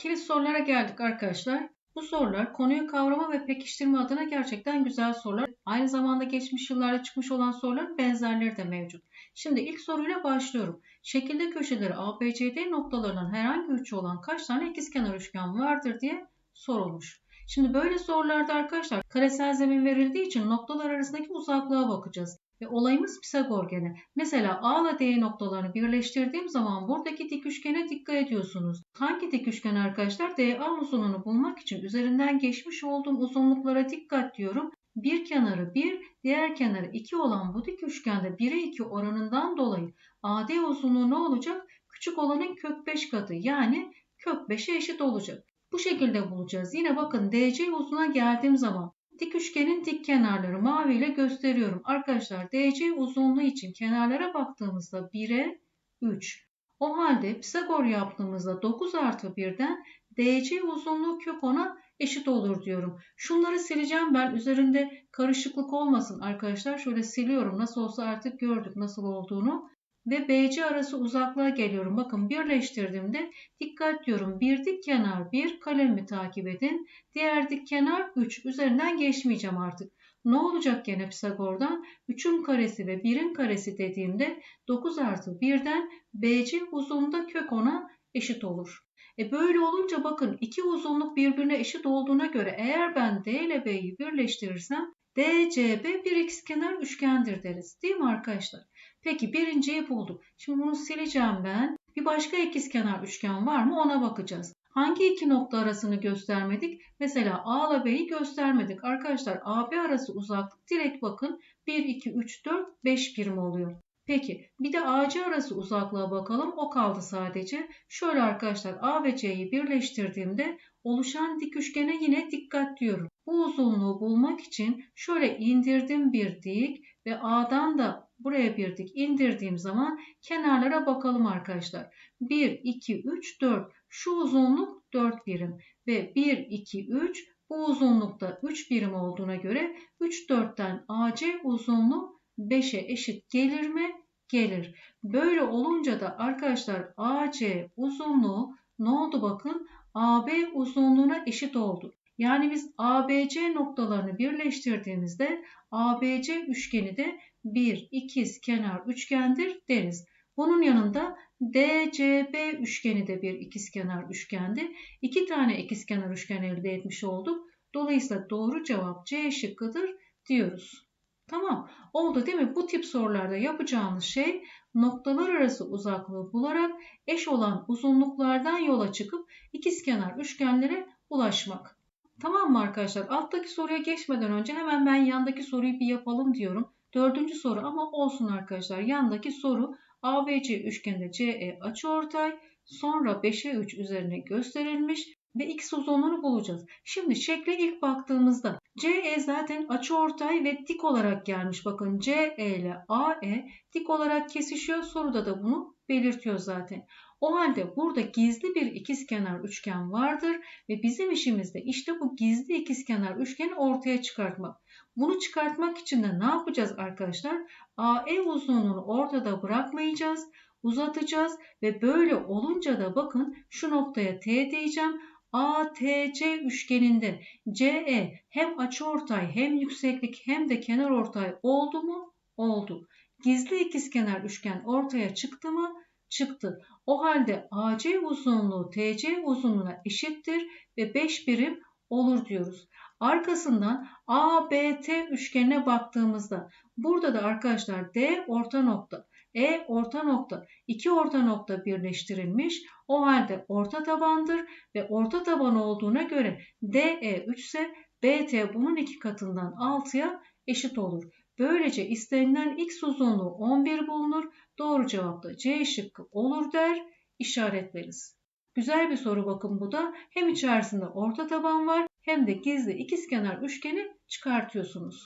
kilit sorulara geldik arkadaşlar. Bu sorular konuyu kavrama ve pekiştirme adına gerçekten güzel sorular. Aynı zamanda geçmiş yıllarda çıkmış olan soruların benzerleri de mevcut. Şimdi ilk soruyla başlıyorum. Şekilde köşeleri ABCD noktalarının herhangi üçü olan kaç tane ikizkenar üçgen vardır diye sorulmuş. Şimdi böyle sorularda arkadaşlar karesel zemin verildiği için noktalar arasındaki uzaklığa bakacağız. Ve olayımız Pisagor gene. Mesela A ile D noktalarını birleştirdiğim zaman buradaki dik üçgene dikkat ediyorsunuz. Hangi dik üçgen arkadaşlar? DA uzunluğunu bulmak için üzerinden geçmiş olduğum uzunluklara dikkat diyorum. Bir kenarı 1, diğer kenarı 2 olan bu dik üçgende 1'e 2 oranından dolayı AD uzunluğu ne olacak? Küçük olanın kök 5 katı yani kök 5'e eşit olacak. Bu şekilde bulacağız. Yine bakın DC uzuna geldiğim zaman dik üçgenin dik kenarları mavi ile gösteriyorum. Arkadaşlar DC uzunluğu için kenarlara baktığımızda 1'e 3. O halde Pisagor yaptığımızda 9 artı 1'den DC uzunluğu kök 10'a eşit olur diyorum. Şunları sileceğim ben üzerinde karışıklık olmasın arkadaşlar. Şöyle siliyorum. Nasıl olsa artık gördük nasıl olduğunu ve BC arası uzaklığa geliyorum. Bakın birleştirdiğimde dikkat diyorum. Bir dik kenar 1 kalemi takip edin. Diğer dik kenar 3 üzerinden geçmeyeceğim artık. Ne olacak gene Pisagor'dan? 3'ün karesi ve 1'in karesi dediğimde 9 artı 1'den BC uzunluğunda kök 10'a eşit olur. E böyle olunca bakın iki uzunluk birbirine eşit olduğuna göre eğer ben D ile B'yi birleştirirsem DCB bir ikizkenar üçgendir deriz. Değil mi arkadaşlar? Peki birinciyi bulduk. Şimdi bunu sileceğim ben. Bir başka ikizkenar üçgen var mı ona bakacağız. Hangi iki nokta arasını göstermedik? Mesela A ile B'yi göstermedik. Arkadaşlar AB arası uzaklık direkt bakın 1, 2, 3, 4, 5 birim oluyor. Peki bir de AC arası uzaklığa bakalım. O kaldı sadece. Şöyle arkadaşlar A ve C'yi birleştirdiğimde oluşan dik üçgene yine dikkat diyorum. Bu uzunluğu bulmak için şöyle indirdim bir dik ve A'dan da buraya bir dik indirdiğim zaman kenarlara bakalım arkadaşlar. 1, 2, 3, 4. Şu uzunluk 4 birim ve 1, 2, 3 bu uzunlukta 3 birim olduğuna göre 3, 4'ten AC uzunluğu 5'e eşit gelir mi? Gelir. Böyle olunca da arkadaşlar AC uzunluğu ne oldu bakın? AB uzunluğuna eşit oldu. Yani biz ABC noktalarını birleştirdiğimizde ABC üçgeni de bir ikiz kenar üçgendir deriz. Bunun yanında DCB üçgeni de bir ikizkenar üçgendi. İki tane ikizkenar üçgen elde etmiş olduk. Dolayısıyla doğru cevap C şıkkıdır diyoruz. Tamam oldu değil mi? Bu tip sorularda yapacağımız şey noktalar arası uzaklığı bularak eş olan uzunluklardan yola çıkıp ikizkenar üçgenlere ulaşmak. Tamam mı arkadaşlar? Alttaki soruya geçmeden önce hemen ben yandaki soruyu bir yapalım diyorum. Dördüncü soru ama olsun arkadaşlar. Yandaki soru ABC üçgende CE açıortay sonra 5'e 3 üzerine gösterilmiş ve x uzunluğunu bulacağız. Şimdi şekle ilk baktığımızda CE zaten açıortay ve dik olarak gelmiş. Bakın CE ile AE dik olarak kesişiyor. Soruda da bunu belirtiyor zaten. O halde burada gizli bir ikizkenar üçgen vardır ve bizim işimizde işte bu gizli ikizkenar üçgeni ortaya çıkartmak. Bunu çıkartmak için de ne yapacağız arkadaşlar? AE uzunluğunu ortada bırakmayacağız, uzatacağız ve böyle olunca da bakın şu noktaya T diyeceğim. ATC üçgeninde CE hem açıortay hem yükseklik hem de kenar ortay oldu mu? Oldu. Gizli ikizkenar üçgen ortaya çıktı mı? Çıktı. O halde AC uzunluğu TC uzunluğuna eşittir ve 5 birim olur diyoruz. Arkasından ABT üçgenine baktığımızda burada da arkadaşlar D orta nokta, E orta nokta, iki orta nokta birleştirilmiş. O halde orta tabandır ve orta taban olduğuna göre DE 3 ise BT bunun iki katından 6'ya eşit olur. Böylece istenilen x uzunluğu 11 bulunur. Doğru cevap da C şıkkı olur der, işaretleriz. Güzel bir soru bakın bu da. Hem içerisinde orta taban var hem de gizli ikizkenar üçgeni çıkartıyorsunuz.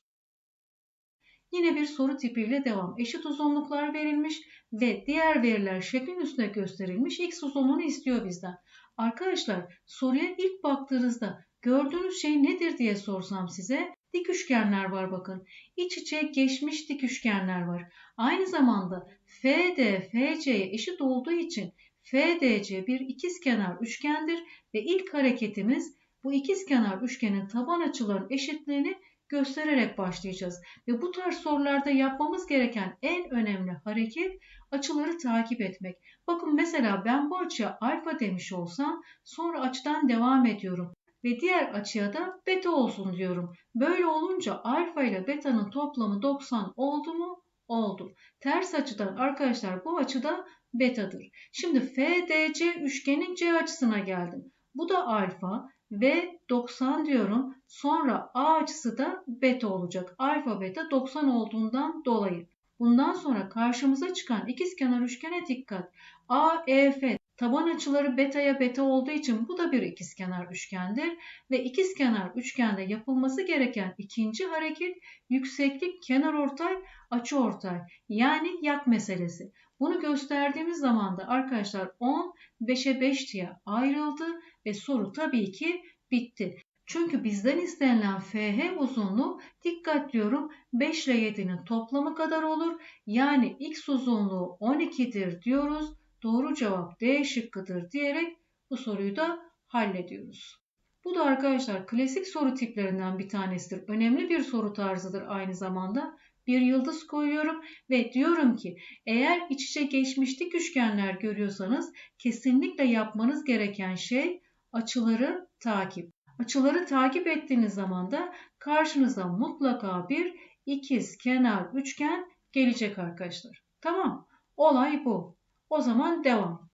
Yine bir soru tipiyle devam. Eşit uzunluklar verilmiş ve diğer veriler şeklin üstüne gösterilmiş. X uzunluğunu istiyor bizden. Arkadaşlar soruya ilk baktığınızda gördüğünüz şey nedir diye sorsam size dik üçgenler var bakın. İç içe geçmiş dik üçgenler var. Aynı zamanda FD FC'ye eşit olduğu için FDC bir ikizkenar üçgendir ve ilk hareketimiz bu ikizkenar üçgenin taban açıların eşitliğini göstererek başlayacağız. Ve bu tarz sorularda yapmamız gereken en önemli hareket açıları takip etmek. Bakın mesela ben bu açıya alfa demiş olsam sonra açıdan devam ediyorum ve diğer açıya da beta olsun diyorum. Böyle olunca alfa ile beta'nın toplamı 90 oldu mu? Oldu. Ters açıdan arkadaşlar bu açı da betadır. Şimdi FDC üçgenin C açısına geldim. Bu da alfa ve 90 diyorum. Sonra A açısı da beta olacak. Alfa beta 90 olduğundan dolayı. Bundan sonra karşımıza çıkan ikizkenar üçgene dikkat. AEF taban açıları beta'ya beta olduğu için bu da bir ikizkenar üçgendir ve ikizkenar üçgende yapılması gereken ikinci hareket yükseklik kenarortay açıortay yani yak meselesi. Bunu gösterdiğimiz zaman da arkadaşlar 10 5'e 5 diye ayrıldı ve soru tabii ki bitti. Çünkü bizden istenilen FH uzunluğu dikkat diyorum 5 ile 7'nin toplamı kadar olur. Yani x uzunluğu 12'dir diyoruz. Doğru cevap D şıkkıdır diyerek bu soruyu da hallediyoruz. Bu da arkadaşlar klasik soru tiplerinden bir tanesidir. Önemli bir soru tarzıdır aynı zamanda. Bir yıldız koyuyorum ve diyorum ki eğer iç içe geçmiş dik üçgenler görüyorsanız kesinlikle yapmanız gereken şey açıları takip. Açıları takip ettiğiniz zaman da karşınıza mutlaka bir ikiz kenar üçgen gelecek arkadaşlar. Tamam. Olay bu. O zaman devam.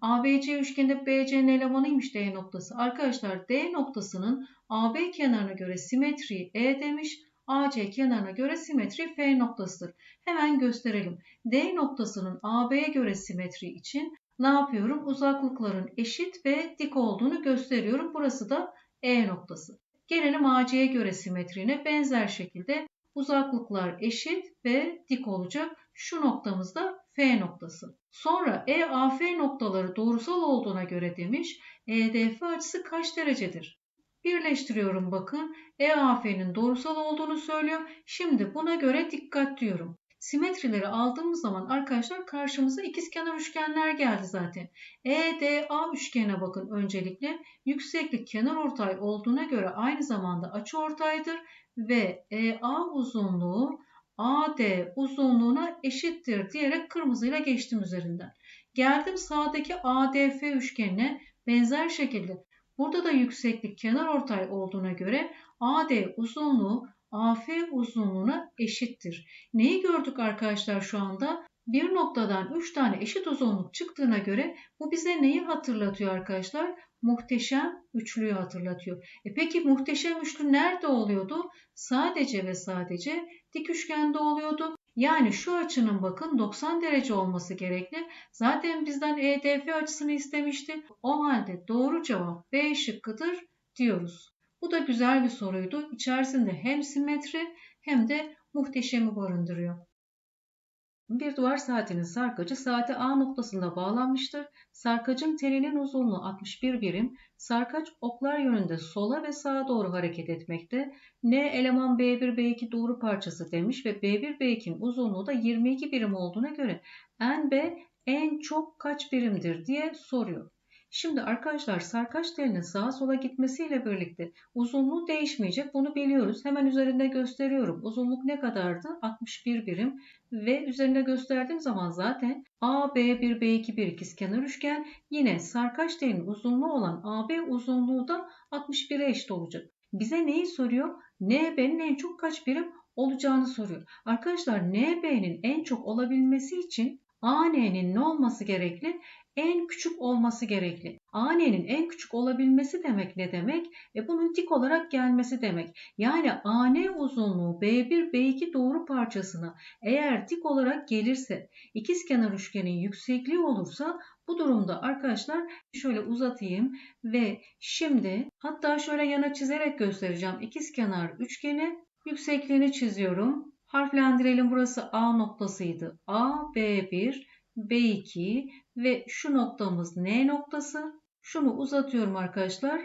ABC üçgeninde BC'nin elemanıymış D noktası. Arkadaşlar D noktasının AB kenarına göre simetri E demiş. AC kenarına göre simetri F noktasıdır. Hemen gösterelim. D noktasının AB'ye göre simetri için ne yapıyorum? Uzaklıkların eşit ve dik olduğunu gösteriyorum. Burası da E noktası. Gelelim AC'ye göre simetrine benzer şekilde uzaklıklar eşit ve dik olacak. Şu noktamızda F noktası. Sonra EAF noktaları doğrusal olduğuna göre demiş EDF açısı kaç derecedir? Birleştiriyorum bakın. EAF'nin doğrusal olduğunu söylüyor. Şimdi buna göre dikkat diyorum. Simetrileri aldığımız zaman arkadaşlar karşımıza ikizkenar üçgenler geldi zaten. EDA üçgene bakın öncelikle. Yükseklik kenarortay olduğuna göre aynı zamanda açıortaydır ve EA uzunluğu AD uzunluğuna eşittir diyerek kırmızıyla geçtim üzerinden. Geldim sağdaki ADF üçgenine benzer şekilde burada da yükseklik kenarortay olduğuna göre AD uzunluğu AF uzunluğuna eşittir. Neyi gördük arkadaşlar şu anda? Bir noktadan 3 tane eşit uzunluk çıktığına göre bu bize neyi hatırlatıyor arkadaşlar? Muhteşem üçlüyü hatırlatıyor. E peki muhteşem üçlü nerede oluyordu? Sadece ve sadece dik üçgende oluyordu. Yani şu açının bakın 90 derece olması gerekli. Zaten bizden EDF açısını istemişti. O halde doğru cevap B şıkkıdır diyoruz. Bu da güzel bir soruydu. İçerisinde hem simetri hem de muhteşemi barındırıyor. Bir duvar saatinin sarkacı saate A noktasında bağlanmıştır. Sarkacın telinin uzunluğu 61 birim. Sarkaç oklar yönünde sola ve sağa doğru hareket etmekte. N eleman B1 B2 doğru parçası demiş ve B1 B2'nin uzunluğu da 22 birim olduğuna göre NB en çok kaç birimdir diye soruyor. Şimdi arkadaşlar sarkaç telinin sağa sola gitmesiyle birlikte uzunluğu değişmeyecek. Bunu biliyoruz. Hemen üzerinde gösteriyorum. Uzunluk ne kadardı? 61 birim ve üzerinde gösterdiğim zaman zaten AB1 B2 bir ikizkenar üçgen yine sarkaç telinin uzunluğu olan AB uzunluğu da 61'e eşit olacak. Bize neyi soruyor? NB'nin en çok kaç birim olacağını soruyor. Arkadaşlar NB'nin en çok olabilmesi için AN'nin ne olması gerekli? en küçük olması gerekli. AN'nin en küçük olabilmesi demek ne demek? E bunun dik olarak gelmesi demek. Yani AN uzunluğu B1 B2 doğru parçasına eğer dik olarak gelirse ikizkenar üçgenin yüksekliği olursa bu durumda arkadaşlar şöyle uzatayım ve şimdi hatta şöyle yana çizerek göstereceğim. İkizkenar üçgeni yüksekliğini çiziyorum. Harflendirelim burası A noktasıydı. A, B1, B2 ve şu noktamız N noktası. Şunu uzatıyorum arkadaşlar.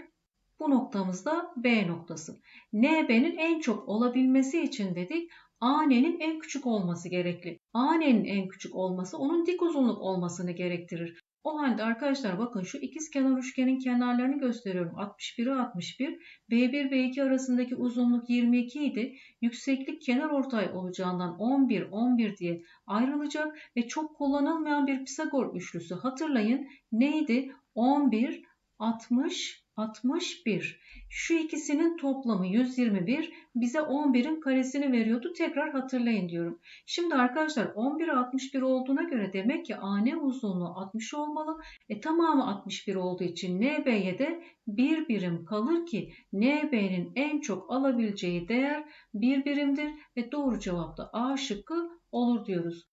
Bu noktamız da B noktası. NB'nin en çok olabilmesi için dedik AN'nin en küçük olması gerekli. AN'nin en küçük olması onun dik uzunluk olmasını gerektirir. O halde arkadaşlar bakın şu ikiz kenar üçgenin kenarlarını gösteriyorum. 61'e 61. B1 B2 arasındaki uzunluk 22 idi. Yükseklik kenar ortay olacağından 11 11 diye ayrılacak ve çok kullanılmayan bir Pisagor üçlüsü hatırlayın. Neydi? 11 60 61. Şu ikisinin toplamı 121 bize 11'in karesini veriyordu. Tekrar hatırlayın diyorum. Şimdi arkadaşlar 11 61 olduğuna göre demek ki AN uzunluğu 60 olmalı. E tamamı 61 olduğu için NB'ye de bir birim kalır ki NB'nin en çok alabileceği değer bir birimdir ve doğru cevap da A şıkkı olur diyoruz.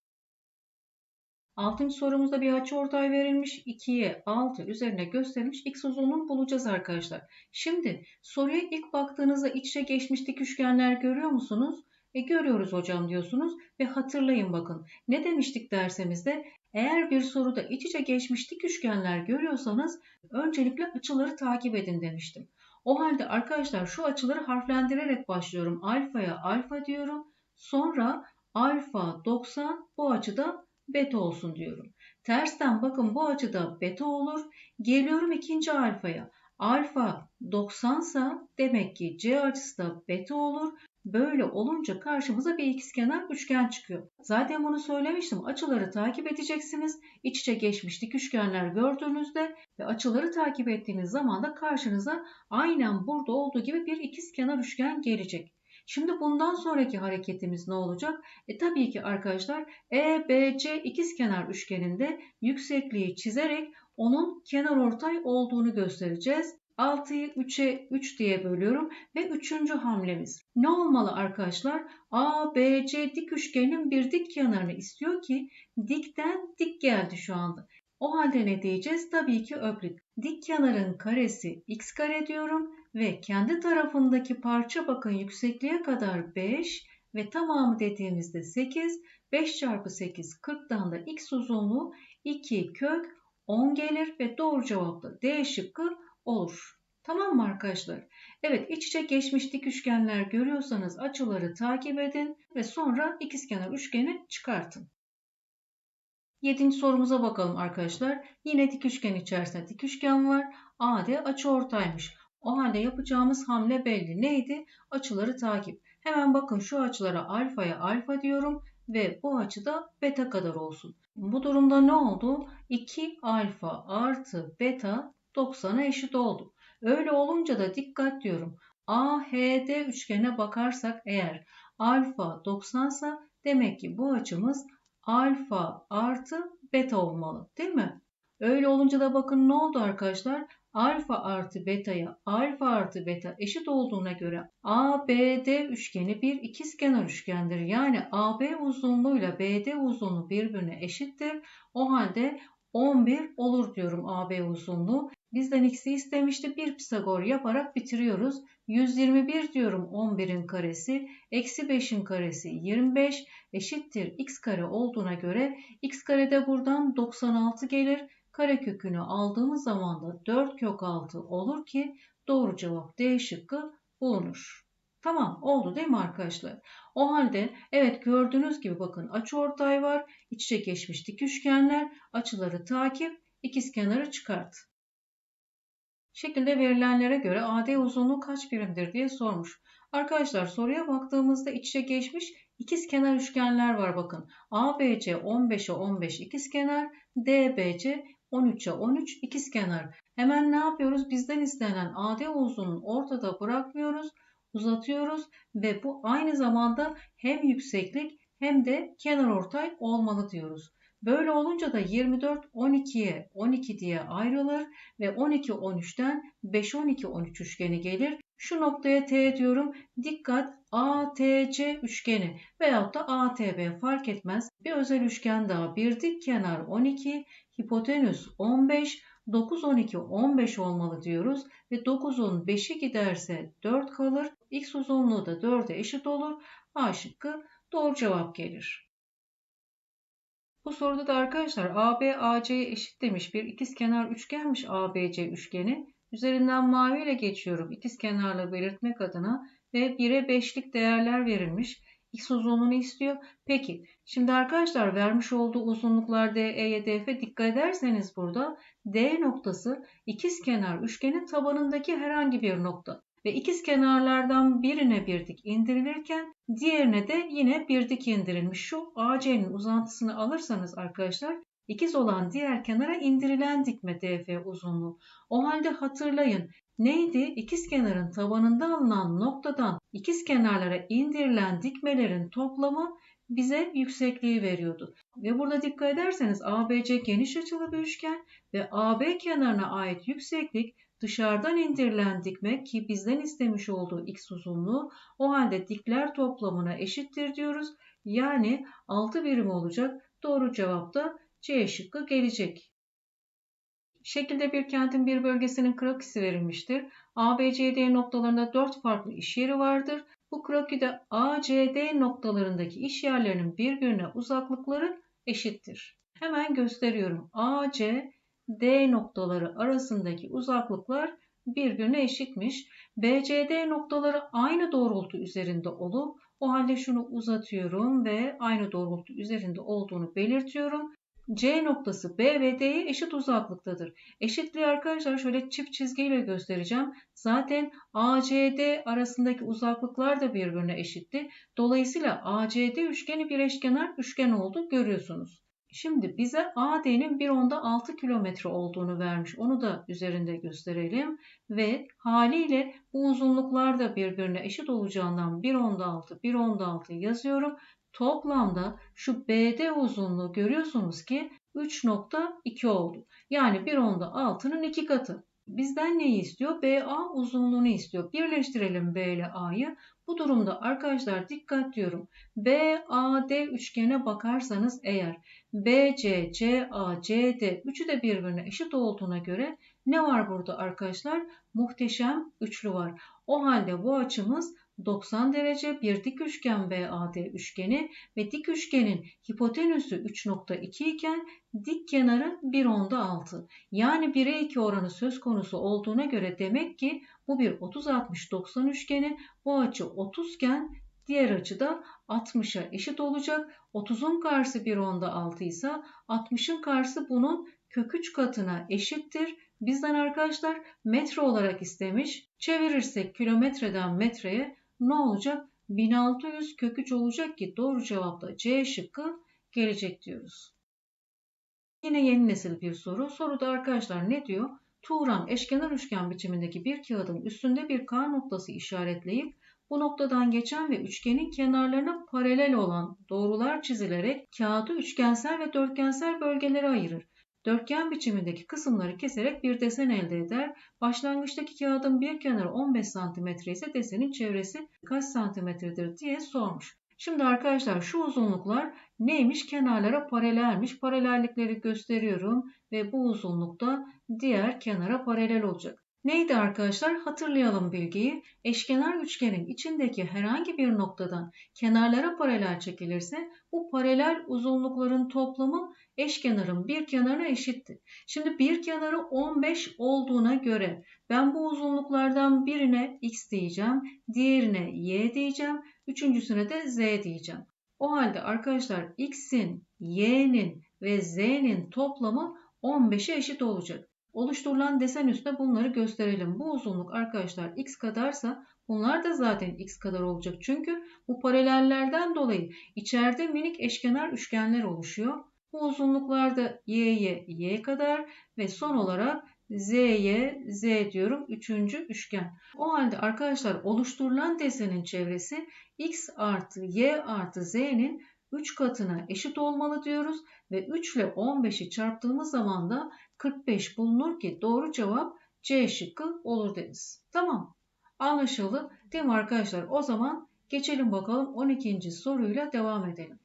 Altıncı sorumuzda bir açıortay verilmiş. 2'ye 6 üzerine gösterilmiş x uzunluğunu bulacağız arkadaşlar. Şimdi soruya ilk baktığınızda iç içe geçmiş dik üçgenler görüyor musunuz? E görüyoruz hocam diyorsunuz ve hatırlayın bakın. Ne demiştik dersimizde? Eğer bir soruda iç içe geçmiş dik üçgenler görüyorsanız öncelikle açıları takip edin demiştim. O halde arkadaşlar şu açıları harflendirerek başlıyorum. Alfaya alfa diyorum. Sonra alfa 90 bu açıda beta olsun diyorum. Tersten bakın bu açıda beta olur. Geliyorum ikinci alfaya. Alfa 90 sa demek ki C açısı da beta olur. Böyle olunca karşımıza bir ikizkenar üçgen çıkıyor. Zaten bunu söylemiştim. Açıları takip edeceksiniz. İç içe geçmiş dik üçgenler gördüğünüzde ve açıları takip ettiğiniz zaman da karşınıza aynen burada olduğu gibi bir ikizkenar üçgen gelecek. Şimdi bundan sonraki hareketimiz ne olacak? E tabii ki arkadaşlar EBC ikizkenar üçgeninde yüksekliği çizerek onun kenar ortay olduğunu göstereceğiz. 6'yı 3'e 3 diye bölüyorum ve üçüncü hamlemiz. Ne olmalı arkadaşlar? ABC dik üçgenin bir dik kenarını istiyor ki dikten dik geldi şu anda. O halde ne diyeceğiz? Tabii ki öklit. Dik kenarın karesi x kare diyorum ve kendi tarafındaki parça bakın yüksekliğe kadar 5 ve tamamı dediğimizde 8. 5 çarpı 8 40'tan da x uzunluğu 2 kök 10 gelir ve doğru cevap da D şıkkı olur. Tamam mı arkadaşlar? Evet iç içe geçmiş dik üçgenler görüyorsanız açıları takip edin ve sonra ikizkenar üçgeni çıkartın. Yedinci sorumuza bakalım arkadaşlar. Yine dik üçgen içerisinde dik üçgen var. AD açıortaymış. O halde yapacağımız hamle belli. Neydi? Açıları takip. Hemen bakın şu açılara alfaya alfa diyorum ve bu açıda beta kadar olsun. Bu durumda ne oldu? 2 alfa artı beta 90'a eşit oldu. Öyle olunca da dikkat diyorum. AHD üçgene bakarsak eğer alfa 90 ise demek ki bu açımız alfa artı beta olmalı değil mi? Öyle olunca da bakın ne oldu arkadaşlar? Alfa artı beta'ya alfa artı beta eşit olduğuna göre ABD üçgeni bir ikizkenar üçgendir. Yani AB uzunluğuyla BD uzunluğu birbirine eşittir. O halde 11 olur diyorum AB uzunluğu. Bizden x'i istemişti. Bir Pisagor yaparak bitiriyoruz. 121 diyorum 11'in karesi. Eksi 5'in karesi 25 eşittir x kare olduğuna göre x kare de buradan 96 gelir. Kare kökünü aldığımız zaman da 4 kök 6 olur ki doğru cevap D şıkkı bulunur. Tamam oldu değil mi arkadaşlar? O halde evet gördüğünüz gibi bakın açı ortay var. İç içe geçmiş dik üçgenler. Açıları takip ikizkenarı çıkart. Şekilde verilenlere göre AD uzunluğu kaç birimdir diye sormuş. Arkadaşlar soruya baktığımızda iç içe geçmiş ikiz kenar üçgenler var bakın. ABC 15'e 15 ikizkenar, DBC 13'e 13 ikizkenar. Hemen ne yapıyoruz? Bizden istenen AD uzunluğunu ortada bırakmıyoruz, uzatıyoruz ve bu aynı zamanda hem yükseklik hem de kenar ortay olmalı diyoruz. Böyle olunca da 24 12'ye 12 diye ayrılır ve 12 13'ten 5 12 13 üçgeni gelir. Şu noktaya T diyorum. Dikkat ATC üçgeni veyahut da ATB fark etmez. Bir özel üçgen daha. Bir dik kenar 12, hipotenüs 15, 9 12 15 olmalı diyoruz ve 9'un 5'i giderse 4 kalır. X uzunluğu da 4'e eşit olur. A şıkkı doğru cevap gelir. Bu soruda da arkadaşlar AB AC'ye eşit demiş bir ikizkenar üçgenmiş ABC üçgeni. Üzerinden maviyle geçiyorum ikizkenarla belirtmek adına ve 1'e 5'lik değerler verilmiş. X uzunluğunu istiyor. Peki şimdi arkadaşlar vermiş olduğu uzunluklar D, E'ye, DF dikkat ederseniz burada D noktası ikiz kenar üçgenin tabanındaki herhangi bir nokta ve ikiz kenarlardan birine bir dik indirilirken diğerine de yine bir dik indirilmiş. Şu AC'nin uzantısını alırsanız arkadaşlar ikiz olan diğer kenara indirilen dikme DF uzunluğu. O halde hatırlayın neydi? İkiz kenarın tabanında alınan noktadan ikiz kenarlara indirilen dikmelerin toplamı bize yüksekliği veriyordu. Ve burada dikkat ederseniz ABC geniş açılı bir üçgen ve AB kenarına ait yükseklik dışarıdan indirilen dikme ki bizden istemiş olduğu x uzunluğu o halde dikler toplamına eşittir diyoruz. Yani 6 birim olacak. Doğru cevap da C şıkkı gelecek. Şekilde bir kentin bir bölgesinin krokisi verilmiştir. ABCD noktalarında 4 farklı iş yeri vardır. Bu krokide ACD noktalarındaki iş yerlerinin birbirine uzaklıkları eşittir. Hemen gösteriyorum. AC, D noktaları arasındaki uzaklıklar birbirine eşitmiş. BCD noktaları aynı doğrultu üzerinde olup o halde şunu uzatıyorum ve aynı doğrultu üzerinde olduğunu belirtiyorum. C noktası B ve D'ye eşit uzaklıktadır. Eşitliği arkadaşlar şöyle çift çizgiyle göstereceğim. Zaten ACD arasındaki uzaklıklar da birbirine eşitti. Dolayısıyla ACD üçgeni bir eşkenar üçgen oldu görüyorsunuz. Şimdi bize AD'nin bir onda 6 kilometre olduğunu vermiş. Onu da üzerinde gösterelim. Ve haliyle bu uzunluklar da birbirine eşit olacağından 1 onda 6, 1 onda 6 yazıyorum. Toplamda şu BD uzunluğu görüyorsunuz ki 3.2 oldu. Yani 1 onda 6'nın 2 katı. Bizden neyi istiyor? BA uzunluğunu istiyor. Birleştirelim B ile A'yı. Bu durumda arkadaşlar dikkat diyorum. BAD üçgene bakarsanız eğer BC, CA, CD üçü de birbirine eşit olduğuna göre ne var burada arkadaşlar? Muhteşem üçlü var. O halde bu açımız 90 derece bir dik üçgen BAD üçgeni ve dik üçgenin hipotenüsü 3.2 iken dik kenarı 1 onda 6. Yani 1'e 2 oranı söz konusu olduğuna göre demek ki bu bir 30-60-90 üçgeni bu açı 30 iken diğer açı da 60'a eşit olacak. 30'un karşısı 1 onda 6 ise 60'ın karşısı bunun kök 3 katına eşittir. Bizden arkadaşlar metre olarak istemiş. Çevirirsek kilometreden metreye ne olacak? 1600 kök 3 olacak ki doğru cevap da C şıkkı gelecek diyoruz. Yine yeni nesil bir soru. Soruda arkadaşlar ne diyor? Tuğran eşkenar üçgen biçimindeki bir kağıdın üstünde bir K noktası işaretleyip bu noktadan geçen ve üçgenin kenarlarına paralel olan doğrular çizilerek kağıdı üçgensel ve dörtgensel bölgelere ayırır. Dörtgen biçimindeki kısımları keserek bir desen elde eder. Başlangıçtaki kağıdın bir kenarı 15 cm ise desenin çevresi kaç santimetredir diye sormuş. Şimdi arkadaşlar şu uzunluklar neymiş? Kenarlara paralelmiş. Paralellikleri gösteriyorum ve bu uzunlukta diğer kenara paralel olacak. Neydi arkadaşlar? Hatırlayalım bilgiyi. Eşkenar üçgenin içindeki herhangi bir noktadan kenarlara paralel çekilirse bu paralel uzunlukların toplamı eşkenarın bir kenarına eşittir. Şimdi bir kenarı 15 olduğuna göre ben bu uzunluklardan birine x diyeceğim, diğerine y diyeceğim, üçüncüsüne de z diyeceğim. O halde arkadaşlar x'in, y'nin ve z'nin toplamı 15'e eşit olacak. Oluşturulan desen üstüne bunları gösterelim. Bu uzunluk arkadaşlar x kadarsa bunlar da zaten x kadar olacak. Çünkü bu paralellerden dolayı içeride minik eşkenar üçgenler oluşuyor. Bu uzunluklar da y'ye y kadar ve son olarak z'ye z diyorum. Üçüncü üçgen. O halde arkadaşlar oluşturulan desenin çevresi x artı y artı z'nin 3 katına eşit olmalı diyoruz ve 3 ile 15'i çarptığımız zaman da 45 bulunur ki doğru cevap C şıkkı olur deriz. Tamam. Anlaşıldı. Değil mi arkadaşlar? O zaman geçelim bakalım 12. soruyla devam edelim.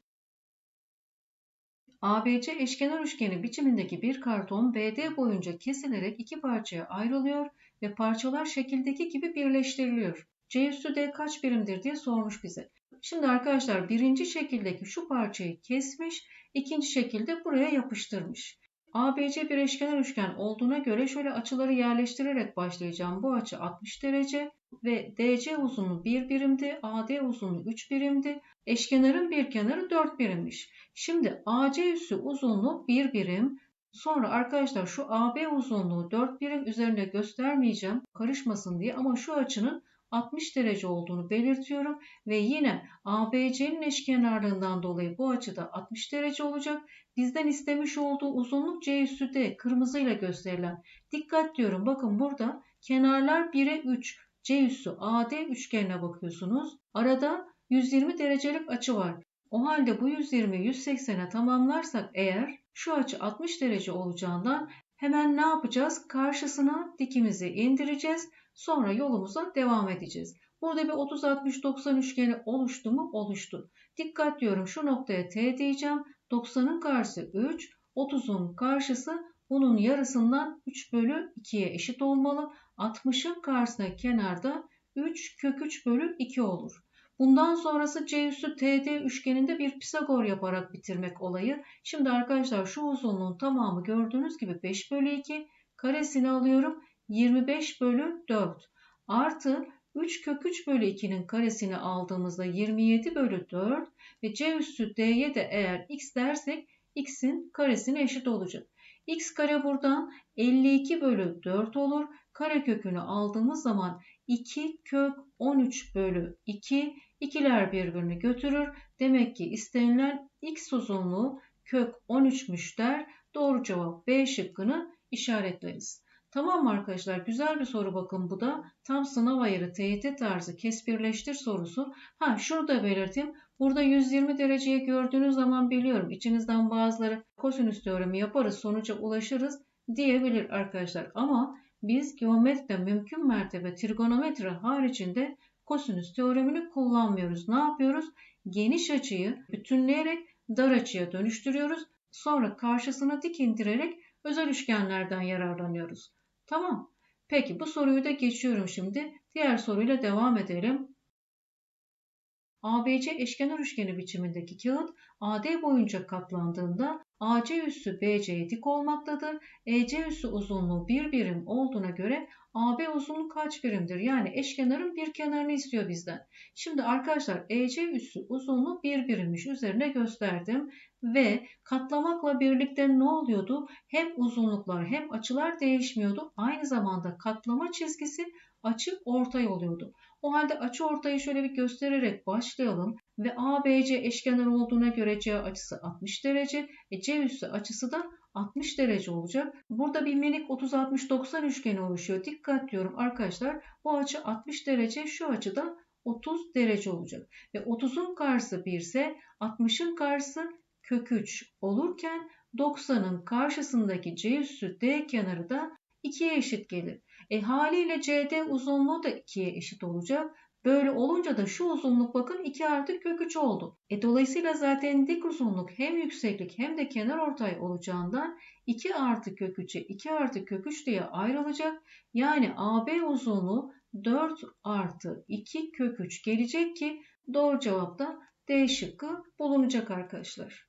ABC eşkenar üçgeni biçimindeki bir karton BD boyunca kesilerek iki parçaya ayrılıyor ve parçalar şekildeki gibi birleştiriliyor. C üstü D kaç birimdir diye sormuş bize. Şimdi arkadaşlar birinci şekildeki şu parçayı kesmiş, ikinci şekilde buraya yapıştırmış. ABC bir eşkenar üçgen olduğuna göre şöyle açıları yerleştirerek başlayacağım. Bu açı 60 derece ve DC uzunluğu 1 birimdi, AD uzunluğu 3 birimdi. Eşkenarın bir kenarı 4 birimmiş. Şimdi AC üssü uzunluğu 1 birim. Sonra arkadaşlar şu AB uzunluğu 4 birim üzerinde göstermeyeceğim karışmasın diye ama şu açının 60 derece olduğunu belirtiyorum ve yine ABC'nin eşkenarlığından dolayı bu açıda 60 derece olacak. Bizden istemiş olduğu uzunluk C üssü D kırmızıyla gösterilen. Dikkat diyorum bakın burada kenarlar 1'e 3 C üssü AD üçgenine bakıyorsunuz. Arada 120 derecelik açı var. O halde bu 120'yi 180'e tamamlarsak eğer şu açı 60 derece olacağından hemen ne yapacağız? Karşısına dikimizi indireceğiz. Sonra yolumuza devam edeceğiz. Burada bir 30-60-90 üçgeni oluştu mu? Oluştu. Dikkat diyorum şu noktaya T diyeceğim. 90'ın karşısı 3, 30'un karşısı bunun yarısından 3 bölü 2'ye eşit olmalı. 60'ın karşısına kenarda 3 kök 3 bölü 2 olur. Bundan sonrası C üssü TD üçgeninde bir Pisagor yaparak bitirmek olayı. Şimdi arkadaşlar şu uzunluğun tamamı gördüğünüz gibi 5 bölü 2 karesini alıyorum. 25 bölü 4 artı 3 kök 3 bölü 2'nin karesini aldığımızda 27 bölü 4 ve C üssü D'ye de eğer x dersek x'in karesine eşit olacak. x kare buradan 52 bölü 4 olur. Kare kökünü aldığımız zaman 2 kök 13 bölü 2 ikiler birbirini götürür. Demek ki istenilen x uzunluğu kök 13'müş der. Doğru cevap B şıkkını işaretleriz. Tamam arkadaşlar? Güzel bir soru bakın bu da. Tam sınav ayarı TYT tarzı kes birleştir sorusu. Ha şurada belirteyim. Burada 120 dereceyi gördüğünüz zaman biliyorum. İçinizden bazıları kosinüs teoremi yaparız sonuca ulaşırız diyebilir arkadaşlar. Ama biz geometride mümkün mertebe trigonometri haricinde kosinüs teoremini kullanmıyoruz. Ne yapıyoruz? Geniş açıyı bütünleyerek dar açıya dönüştürüyoruz. Sonra karşısına dik indirerek özel üçgenlerden yararlanıyoruz. Tamam. Peki bu soruyu da geçiyorum şimdi. Diğer soruyla devam edelim. ABC eşkenar üçgeni biçimindeki kağıt AD boyunca katlandığında AC üssü BC'ye dik olmaktadır. EC üssü uzunluğu bir birim olduğuna göre AB uzunluğu kaç birimdir? Yani eşkenarın bir kenarını istiyor bizden. Şimdi arkadaşlar EC üssü uzunluğu bir birimmiş. Üzerine gösterdim. Ve katlamakla birlikte ne oluyordu? Hem uzunluklar hem açılar değişmiyordu. Aynı zamanda katlama çizgisi açı ortay oluyordu. O halde açı ortayı şöyle bir göstererek başlayalım. Ve ABC eşkenar olduğuna göre C açısı 60 derece. E C üssü açısı da 60 derece olacak. Burada bir minik 30-60-90 üçgeni oluşuyor. Dikkat diyorum arkadaşlar. Bu açı 60 derece, şu açı da 30 derece olacak. Ve 30'un karşısı 1 ise 60'ın karşısı kök 3 olurken 90'ın karşısındaki C üssü D kenarı da 2'ye eşit gelir. E haliyle CD uzunluğu da 2'ye eşit olacak. Böyle olunca da şu uzunluk bakın 2 artı kök 3 oldu. E dolayısıyla zaten dik uzunluk hem yükseklik hem de kenar ortay olacağından 2 artı kök 3'e 2 artı kök 3 diye ayrılacak. Yani AB uzunluğu 4 artı 2 kök 3 gelecek ki doğru cevapta D şıkkı bulunacak arkadaşlar.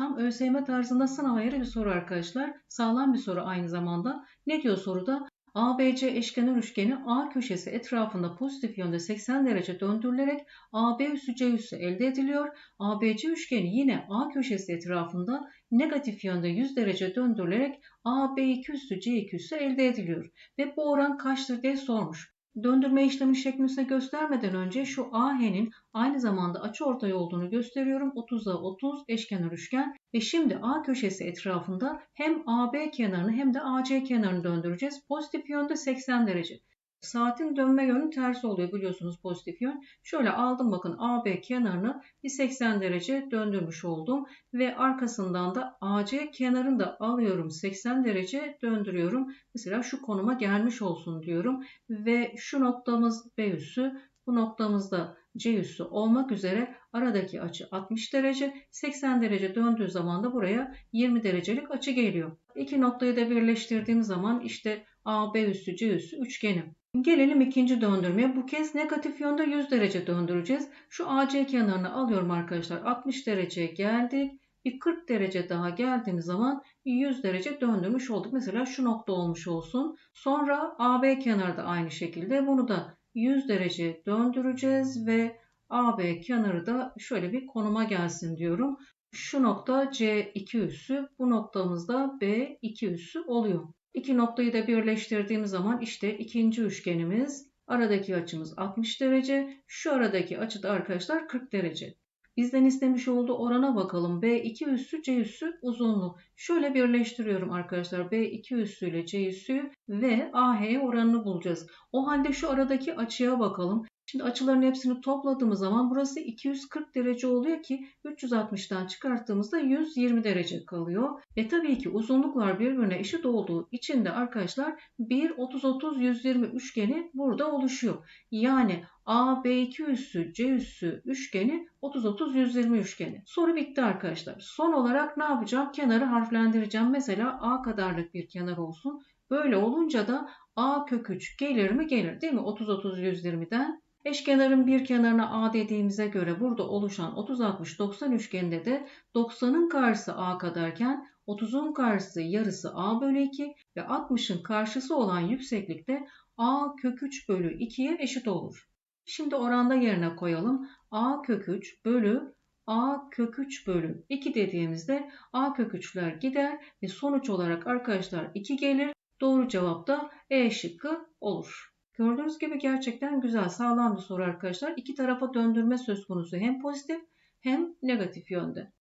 Tam ÖSYM tarzında sınav ayarı bir soru arkadaşlar. Sağlam bir soru aynı zamanda. Ne diyor soruda? ABC eşkenar üçgeni A köşesi etrafında pozitif yönde 80 derece döndürülerek AB üssü C üssü elde ediliyor. ABC üçgeni yine A köşesi etrafında negatif yönde 100 derece döndürülerek AB2 üssü C2 üssü elde ediliyor. Ve bu oran kaçtır diye sormuş. Döndürme işlemi şeklinde göstermeden önce şu AH'nin aynı zamanda açıortay olduğunu gösteriyorum. 30'a 30 eşkenar üçgen ve şimdi A köşesi etrafında hem AB kenarını hem de AC kenarını döndüreceğiz. Pozitif yönde 80 derece. Saatin dönme yönü tersi oluyor biliyorsunuz pozitif yön. Şöyle aldım bakın AB kenarını bir 80 derece döndürmüş oldum. Ve arkasından da AC kenarını da alıyorum 80 derece döndürüyorum. Mesela şu konuma gelmiş olsun diyorum. Ve şu noktamız B üssü bu noktamızda C üssü olmak üzere aradaki açı 60 derece. 80 derece döndüğü zaman da buraya 20 derecelik açı geliyor. İki noktayı da birleştirdiğim zaman işte AB üssü C üssü üçgeni. Gelelim ikinci döndürmeye. Bu kez negatif yönde 100 derece döndüreceğiz. Şu AC kenarını alıyorum arkadaşlar. 60 dereceye geldik bir 40 derece daha geldiğimiz zaman 100 derece döndürmüş olduk. Mesela şu nokta olmuş olsun. Sonra AB kenarı da aynı şekilde bunu da 100 derece döndüreceğiz ve AB kenarı da şöyle bir konuma gelsin diyorum. Şu nokta C2 üssü, bu noktamızda B2 üssü oluyor. İki noktayı da birleştirdiğimiz zaman işte ikinci üçgenimiz aradaki açımız 60 derece. Şu aradaki açı da arkadaşlar 40 derece. Bizden istemiş olduğu orana bakalım. B2 üssü C üssü uzunluğu. Şöyle birleştiriyorum arkadaşlar. B2 üssü ile C üssü ve AH oranını bulacağız. O halde şu aradaki açıya bakalım. Şimdi açıların hepsini topladığımız zaman burası 240 derece oluyor ki 360'tan çıkarttığımızda 120 derece kalıyor. E tabii ki uzunluklar birbirine eşit olduğu için de arkadaşlar 1 30 30 120 üçgeni burada oluşuyor. Yani A, B2 üssü, C üssü üçgeni 30 30 120 üçgeni. Soru bitti arkadaşlar. Son olarak ne yapacağım? Kenarı harflendireceğim. Mesela A kadarlık bir kenar olsun. Böyle olunca da A kök 3 gelir mi? Gelir değil mi? 30 30 120'den Eşkenarın bir kenarına A dediğimize göre burada oluşan 30-60-90 üçgeninde de 90'ın karşısı A kadarken 30'un karşısı yarısı A bölü 2 ve 60'ın karşısı olan yükseklikte A kök 3 bölü 2'ye eşit olur. Şimdi oranda yerine koyalım. A kök 3 bölü A kök 3 bölü 2 dediğimizde A kök 3'ler gider ve sonuç olarak arkadaşlar 2 gelir. Doğru cevap da E şıkkı olur. Gördüğünüz gibi gerçekten güzel, sağlam bir soru arkadaşlar. İki tarafa döndürme söz konusu hem pozitif hem negatif yönde.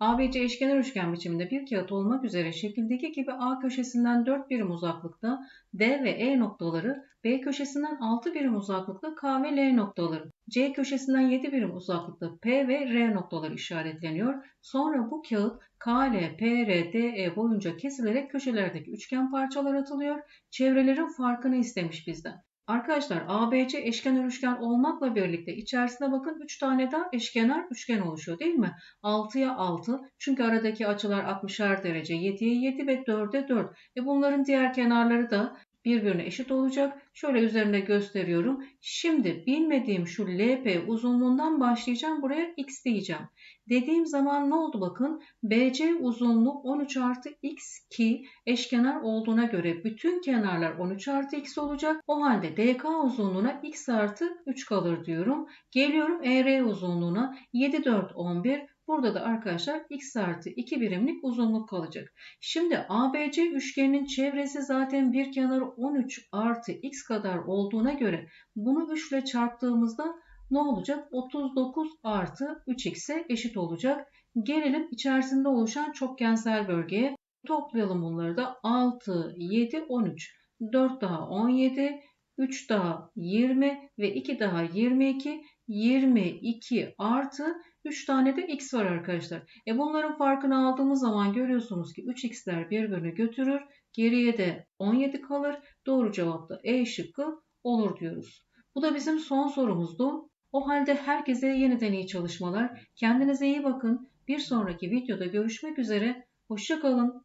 ABC eşkenar üçgen biçiminde bir kağıt olmak üzere şekildeki gibi A köşesinden 4 birim uzaklıkta D ve E noktaları, B köşesinden 6 birim uzaklıkta K ve L noktaları, C köşesinden 7 birim uzaklıkta P ve R noktaları işaretleniyor. Sonra bu kağıt K, L, P, R, D, E boyunca kesilerek köşelerdeki üçgen parçalar atılıyor. Çevrelerin farkını istemiş bizden. Arkadaşlar ABC eşkenar üçgen olmakla birlikte içerisine bakın 3 tane daha eşkenar üçgen oluşuyor değil mi? 6'ya 6 çünkü aradaki açılar 60'ar derece 7'ye 7 ve 4'e 4. E bunların diğer kenarları da birbirine eşit olacak. Şöyle üzerinde gösteriyorum. Şimdi bilmediğim şu LP uzunluğundan başlayacağım. Buraya x diyeceğim. Dediğim zaman ne oldu bakın. BC uzunluğu 13 artı x ki eşkenar olduğuna göre bütün kenarlar 13 artı x olacak. O halde DK uzunluğuna x artı 3 kalır diyorum. Geliyorum ER uzunluğuna 7 4 11 Burada da arkadaşlar x artı 2 birimlik uzunluk kalacak. Şimdi ABC üçgeninin çevresi zaten bir kenarı 13 artı x kadar olduğuna göre bunu 3 ile çarptığımızda ne olacak? 39 artı 3x'e eşit olacak. Gelelim içerisinde oluşan çokgensel bölgeye. Toplayalım bunları da 6, 7, 13. 4 daha 17, 3 daha 20 ve 2 daha 22. 22 artı 3 tane de x var arkadaşlar. E bunların farkını aldığımız zaman görüyorsunuz ki 3x'ler birbirini götürür. Geriye de 17 kalır. Doğru cevap da E şıkkı olur diyoruz. Bu da bizim son sorumuzdu. O halde herkese yeniden iyi çalışmalar. Kendinize iyi bakın. Bir sonraki videoda görüşmek üzere. Hoşçakalın.